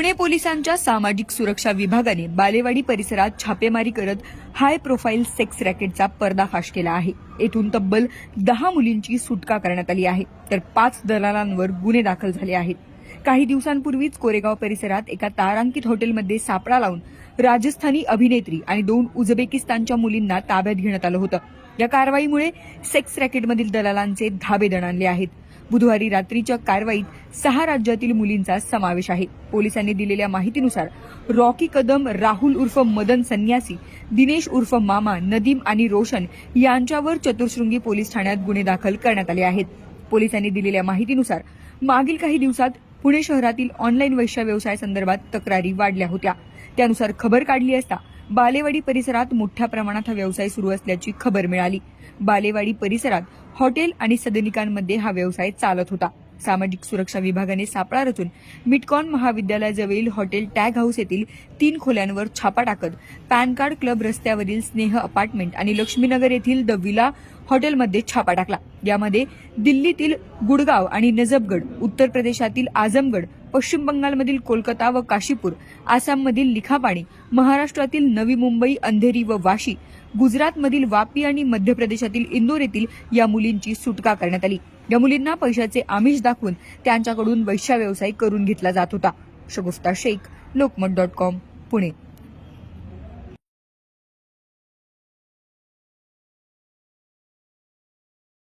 पुणे पोलिसांच्या सामाजिक सुरक्षा विभागाने बालेवाडी परिसरात छापेमारी करत हाय प्रोफाईल सेक्स रॅकेटचा पर्दाफाश केला आहे. येथून तब्बल दहा मुलींची सुटका करण्यात आली आहे. तर पाच दलालांवर गुन्हे दाखल झाले आहेत. काही दिवसांपूर्वीच कोरेगाव परिसरात एका तारांकित हॉटेलमध्ये सापळा लावून राजस्थानी अभिनेत्री आणि दोन उझबेकिस्तानच्या मुलींना ताब्यात घेण्यात आलं होतं. या कारवाईमुळे सेक्स रॅकेटमधील दलालांचे धाबे दणाणले आहेत. बुधवारी रात्रीच्या कारवाईत सहा राज्यातील मुलींचा समावेश आहे. पोलिसांनी दिलेल्या माहितीनुसार रॉकी कदम राहुल उर्फ मदन संन्यासी दिनेश उर्फ मामा नदीम आणि रोशन यांच्यावर चतुर्शृंगी पोलीस ठाण्यात गुन्हे दाखल करण्यात आले आहेत. पोलिसांनी दिलेल्या माहितीनुसार मागील काही दिवसात पुणे शहरातील ऑनलाईन वैश्य व्यवसाय संदर्भात तक्रारी वाढल्या होत्या. त्यानुसार खबर काढली असता बालेवाडी परिसरात मोठ्या प्रमाणात हा व्यवसाय सुरू असल्याची खबर मिळाली. बालेवाडी परिसरात हॉटेल आणि सदनिकांमध्ये हा व्यवसाय चालत होता. सामाजिक सुरक्षा विभागाने सापळा रचून मिटकॉन महाविद्यालयाजवळील हॉटेल टॅग हाऊस येथील तीन खोल्यांवर छापा टाकत पॅन कार्ड क्लब रस्त्यावरील स्नेह अपार्टमेंट आणि लक्ष्मीनगर येथील द विला हॉटेलमध्ये छापा टाकला. यामध्ये दिल्लीतील गुडगाव आणि नजबगड उत्तर प्रदेशातील आझमगड पश्चिम बंगालमधील कोलकाता व काशीपूर आसाममधील लिखापाणी महाराष्ट्रातील नवी मुंबई अंधेरी व वाशी गुजरातमधील वापी आणि मध्य प्रदेशातील इंदोर येथील या मुलींची सुटका करण्यात आली. या मुलींना पैशाचे आमिष दाखवून त्यांच्याकडून वैश्या व्यवसाय करून घेतला जात होता. Shagufta Shaikh Lokmat dot com Pune.